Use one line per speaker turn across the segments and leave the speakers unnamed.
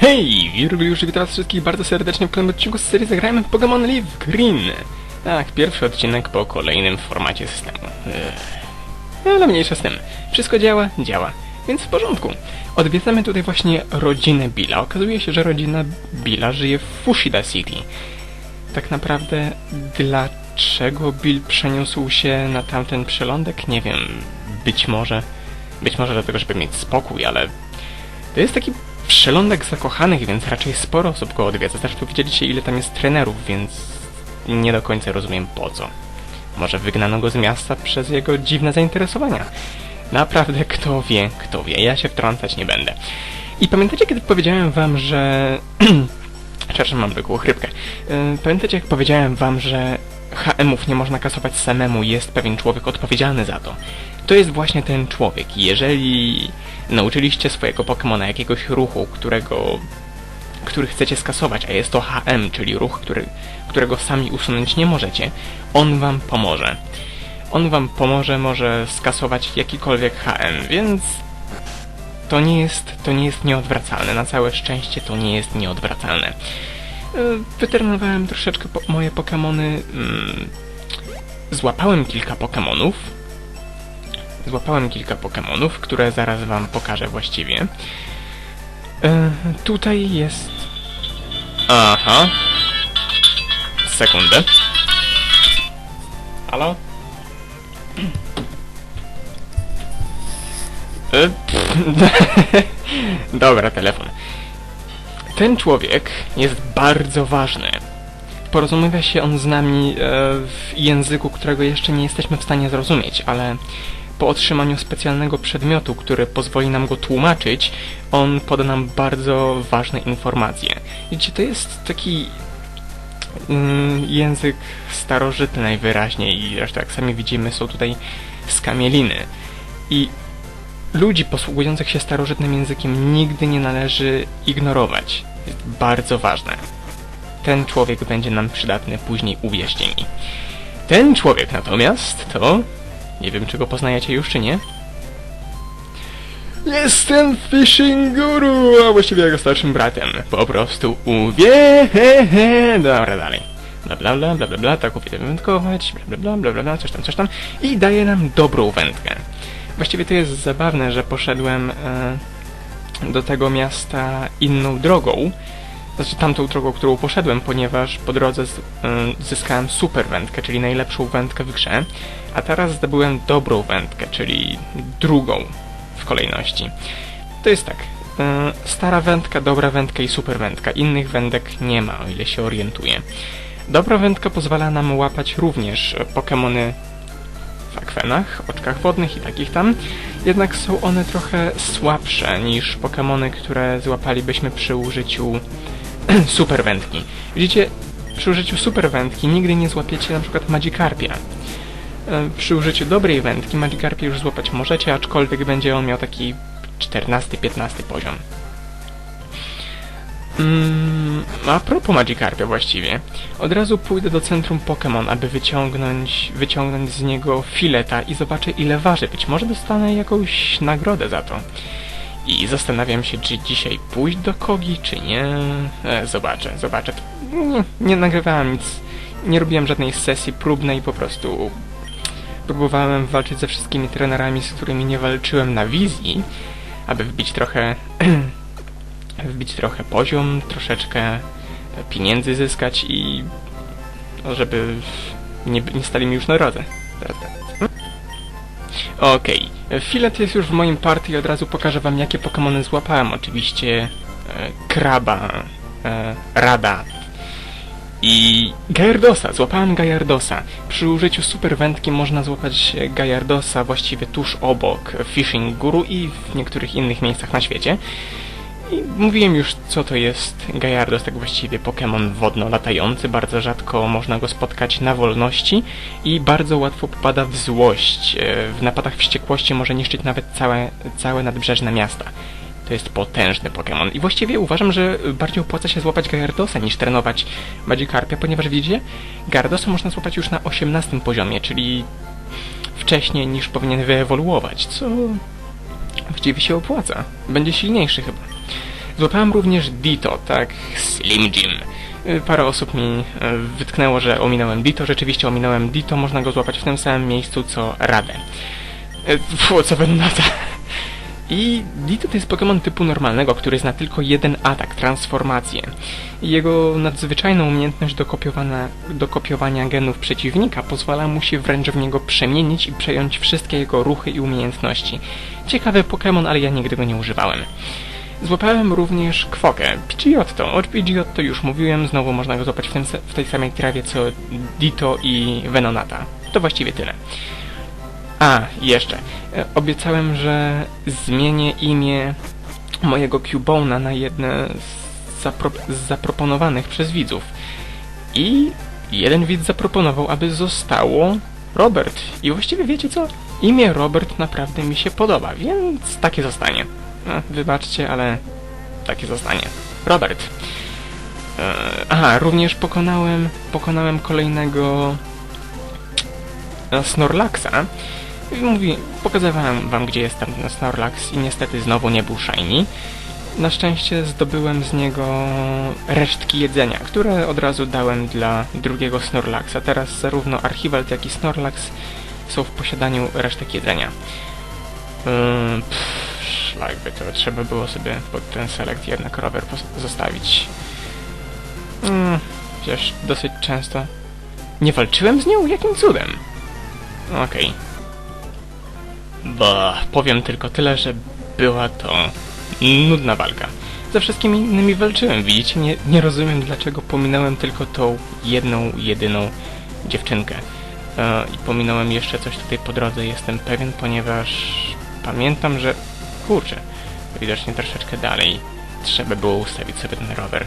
Hej! Wirgiliusz witam was wszystkich bardzo serdecznie w kolejnym odcinku z serii Zagrajmy w Pokémon Leaf Green. Tak, pierwszy odcinek po kolejnym formacie systemu. Ale mniejsza z tym. Wszystko działa? Działa. Więc w porządku. Odwiedzamy tutaj właśnie rodzinę Billa. Okazuje się, że rodzina Billa żyje w Fushida City. Tak naprawdę dlaczego Bill przeniósł się na tamten przylądek? Nie wiem. Być może... Być może dlatego, żeby mieć spokój, ale... To jest taki przylądek zakochanych, więc raczej sporo osób go odwiedza. Zresztą widzieliście ile tam jest trenerów, więc nie do końca rozumiem po co. Może wygnano go z miasta przez jego dziwne zainteresowania. Naprawdę, kto wie, kto wie. Ja się wtrącać nie będę. I pamiętacie, kiedy powiedziałem wam, że... Przepraszam, mam zwykłą chrypkę. Yy, Pamiętacie, jak powiedziałem wam, że HM-ów nie można kasować samemu, jest pewien człowiek odpowiedzialny za to. To jest właśnie ten człowiek. Jeżeli nauczyliście swojego Pokemona jakiegoś ruchu, którego który chcecie skasować, a jest to HM, czyli ruch, który, którego sami usunąć nie możecie, on wam pomoże. On wam pomoże, może skasować jakikolwiek HM, więc to nie jest, to nie jest nieodwracalne. Na całe szczęście to nie jest nieodwracalne. Yy, Wytrenowałem troszeczkę po moje Pokemony. Mm, złapałem kilka Pokemonów. Złapałem kilka Pokemonów, które zaraz wam pokażę właściwie. E, tutaj jest... Aha. Sekundę. Halo? E, Dobra, telefon. Ten człowiek jest bardzo ważny. Porozumiewa się on z nami e, w języku, którego jeszcze nie jesteśmy w stanie zrozumieć, ale po otrzymaniu specjalnego przedmiotu, który pozwoli nam go tłumaczyć, on poda nam bardzo ważne informacje. Widzicie, to jest taki mm, język starożytny najwyraźniej i zresztą jak sami widzimy są tutaj skamieliny. I ludzi posługujących się starożytnym językiem nigdy nie należy ignorować. Jest bardzo ważne. Ten człowiek będzie nam przydatny później, uwierzcie mi. Ten człowiek natomiast to nie wiem, czy go poznajecie już, czy nie. Jestem Fishing Guru, a właściwie jego starszym bratem. Po prostu uwie... Dobra, dalej. Bla bla bla bla bla bla, tak uwielbiam wędkować, bla bla bla bla bla, coś tam, coś tam. I daje nam dobrą wędkę. Właściwie to jest zabawne, że poszedłem e, do tego miasta inną drogą, znaczy tamtą drogą, którą poszedłem, ponieważ po drodze z, y, zyskałem super wędkę, czyli najlepszą wędkę w grze, a teraz zdobyłem dobrą wędkę, czyli drugą w kolejności. To jest tak, y, stara wędka, dobra wędka i super wędka. Innych wędek nie ma, o ile się orientuję. Dobra wędka pozwala nam łapać również Pokémony oczkach wodnych i takich tam, jednak są one trochę słabsze niż Pokémony, które złapalibyśmy przy użyciu super wędki. Widzicie, przy użyciu super wędki nigdy nie złapiecie na przykład Magikarpia. E, Przy użyciu dobrej wędki Magikarpia już złapać możecie, aczkolwiek będzie on miał taki 14-15 poziom. Mm, a propos Magikarpia właściwie, od razu pójdę do centrum Pokémon, aby wyciągnąć, wyciągnąć z niego fileta i zobaczę ile waży. Być może dostanę jakąś nagrodę za to. I zastanawiam się, czy dzisiaj pójść do Kogi, czy nie. E, zobaczę, zobaczę. Nie, nie nagrywałem nic, nie robiłem żadnej sesji próbnej, po prostu próbowałem walczyć ze wszystkimi trenerami, z którymi nie walczyłem na wizji, aby wbić trochę wbić trochę poziom, troszeczkę pieniędzy zyskać i no, żeby nie, nie stali mi już na drodze. Okej, filet jest już w moim partii i od razu pokażę wam jakie Pokémony złapałem. Oczywiście e, Kraba, e, Rada i Gajardosa. Złapałem Gajardosa. Przy użyciu super wędki można złapać Gajardosa właściwie tuż obok Fishing Guru i w niektórych innych miejscach na świecie. I mówiłem już, co to jest Gajardos, tak właściwie Pokémon wodno-latający. Bardzo rzadko można go spotkać na wolności i bardzo łatwo popada w złość. E, W napadach wściekłości może niszczyć nawet całe, całe nadbrzeżne miasta. To jest potężny Pokémon. I właściwie uważam, że bardziej opłaca się złapać Gajardosa niż trenować Magikarpia, ponieważ widzicie, Gajardosa można złapać już na 18 poziomie, czyli wcześniej niż powinien wyewoluować, co właściwie się opłaca. Będzie silniejszy chyba. Złapałem również Dito, tak, Slim Jim. Y, Parę osób mi y, wytknęło, że ominąłem Dito. Rzeczywiście ominąłem Dito, można go złapać w tym samym miejscu co Radę. Fu, co Venonata. I Dito to jest Pokémon typu normalnego, który zna tylko jeden atak, transformację. Jego nadzwyczajna umiejętność do do kopiowania genów przeciwnika pozwala mu się wręcz w niego przemienić i przejąć wszystkie jego ruchy i umiejętności. Ciekawy Pokémon, ale ja nigdy go nie używałem. Złapałem również kwokę, Pidgeotto. O Pidgeotto już mówiłem, znowu można go złapać w, tym, w tej samej trawie co Dito i Venonata. To właściwie tyle. A, jeszcze. E, Obiecałem, że zmienię imię mojego Cubona na jedne z, zapro- z zaproponowanych przez widzów. I jeden widz zaproponował, aby zostało Robert. I właściwie wiecie co? Imię Robert naprawdę mi się podoba, więc takie zostanie. Wybaczcie, ale takie zostanie. Robert. E, aha, również pokonałem, pokonałem kolejnego e, Snorlaxa. Mówi, pokazywałem wam, gdzie jest ten Snorlax i niestety znowu nie był shiny. Na szczęście zdobyłem z niego resztki jedzenia, które od razu dałem dla drugiego Snorlaxa. Teraz zarówno Archibald, jak i Snorlax są w posiadaniu resztek jedzenia. Ym, pff, szlakby, to trzeba było sobie pod ten select jednak rower zostawić. Mm, przecież dosyć często... Nie walczyłem z nią? Jakim cudem? Okej. Bo powiem tylko tyle, że była to nudna walka. Ze wszystkimi innymi walczyłem, widzicie? Nie, nie rozumiem, dlaczego pominąłem tylko tą jedną, jedyną dziewczynkę. E, I pominąłem jeszcze coś tutaj po drodze, jestem pewien, ponieważ pamiętam, że... Kurczę, widocznie troszeczkę dalej trzeba było ustawić sobie ten rower.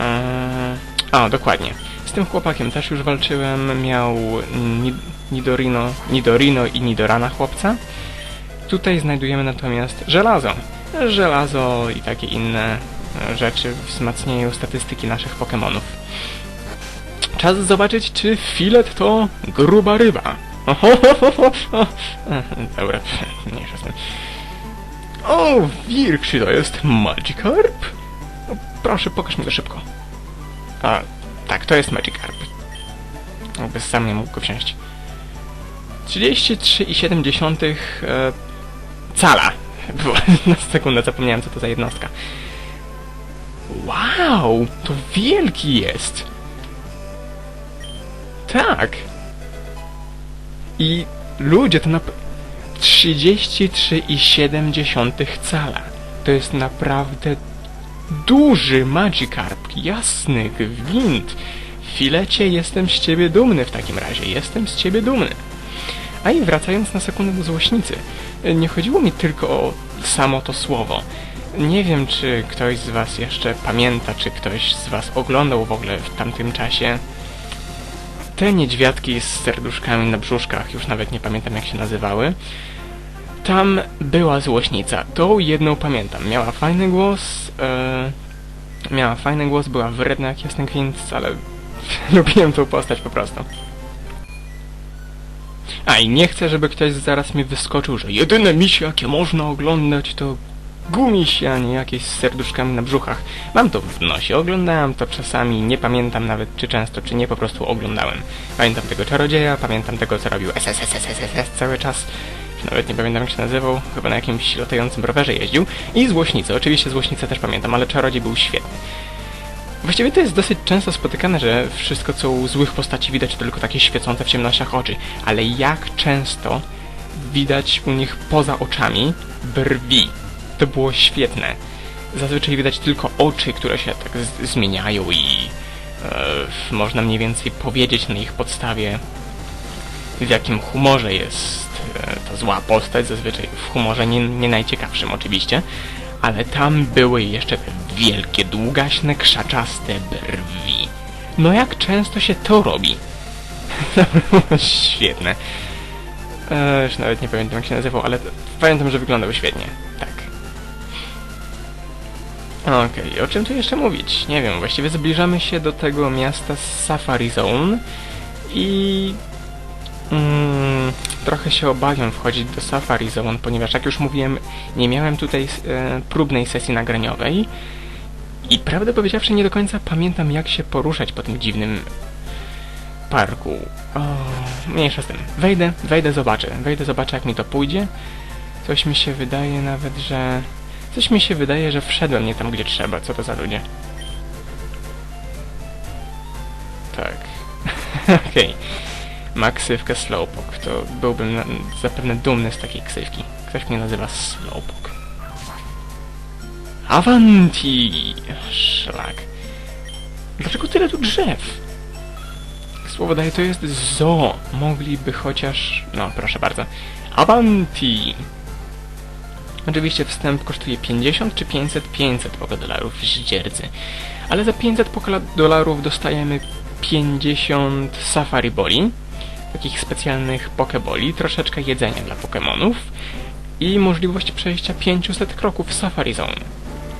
Eee, a, dokładnie. Z tym chłopakiem też już walczyłem. Miał Ni- Nidorino, Nidorino i Nidorana chłopca. Tutaj znajdujemy natomiast żelazo. Żelazo i takie inne e, rzeczy wzmacniają statystyki naszych Pokémonów. Czas zobaczyć, czy filet to gruba ryba. Ohohoho. Dobra, mniejsza. O, czy to jest Magikarp? O, proszę, pokaż mi to szybko. A, tak, to jest Magikarp. Jakby sam nie mógł go wziąć. 33,7 e, cala. Było, na sekundę zapomniałem, co to za jednostka. Wow, to wielki jest. Tak. I ludzie, to na... 33,7 cala. To jest naprawdę duży Magikarp, jasny gwint. Filecie, jestem z ciebie dumny w takim razie, jestem z ciebie dumny. A i wracając na sekundę do złośnicy, nie chodziło mi tylko o samo to słowo. Nie wiem, czy ktoś z was jeszcze pamięta, czy ktoś z was oglądał w ogóle w tamtym czasie te niedźwiadki z serduszkami na brzuszkach, już nawet nie pamiętam jak się nazywały. Tam była złośnica, tą jedną pamiętam. Miała fajny głos, e, miała fajny głos, była wredna jak jasny gwint, ale lubiłem tą postać po prostu. A i nie chcę, żeby ktoś zaraz mi wyskoczył, że jedyne misie jakie można oglądać to gumisie, a nie jakieś z serduszkami na brzuchach. Mam to w nosie, oglądałem to czasami, nie pamiętam nawet czy często, czy nie, po prostu oglądałem. Pamiętam tego czarodzieja, pamiętam tego co robił SSSSSS cały czas, nawet nie pamiętam jak się nazywał, chyba na jakimś latającym rowerze jeździł. I Złośnicę, oczywiście Złośnicę też pamiętam, ale czarodziej był świetny. Właściwie to jest dosyć często spotykane, że wszystko co u złych postaci widać tylko takie świecące w ciemnościach oczy, ale jak często widać u nich poza oczami brwi. To było świetne. Zazwyczaj widać tylko oczy, które się tak zmieniają i e, można mniej więcej powiedzieć na ich podstawie w jakim humorze jest e, ta zła postać, zazwyczaj w humorze nie, nie najciekawszym oczywiście, ale tam były jeszcze te wielkie, długaśne, krzaczaste brwi. No jak często się to robi? Świetne. E, już nawet nie pamiętam jak się nazywał, ale pamiętam, że wyglądał świetnie. Tak. Okej, o czym tu jeszcze mówić? Nie wiem, właściwie zbliżamy się do tego miasta Safari Zone i Mm, trochę się obawiam wchodzić do Safari Zone, ponieważ jak już mówiłem, nie miałem tutaj e, próbnej sesji nagraniowej i prawdę powiedziawszy nie do końca pamiętam jak się poruszać po tym dziwnym parku. O, mniejsza z tym. Wejdę, wejdę, zobaczę. Wejdę, zobaczę jak mi to pójdzie. Coś mi się wydaje nawet, że... Coś mi się wydaje, że wszedłem nie tam, gdzie trzeba. Co to za ludzie? Tak. Okej. Ma ksywkę Slowpoke. To byłbym zapewne dumny z takiej ksywki. Ktoś mnie nazywa Slowpoke. Avanti! Szlak. Dlaczego tyle tu drzew? Słowo daje, to jest zo. Mogliby chociaż... No, proszę bardzo. Avanti! Oczywiście wstęp kosztuje 50 czy 500? 500 poka dolarów ździerdzy. Ale za 500 poka dolarów dostajemy 50 safari boli, takich specjalnych pokeboli, troszeczkę jedzenia dla pokemonów i możliwość przejścia 500 kroków w Safari Zone.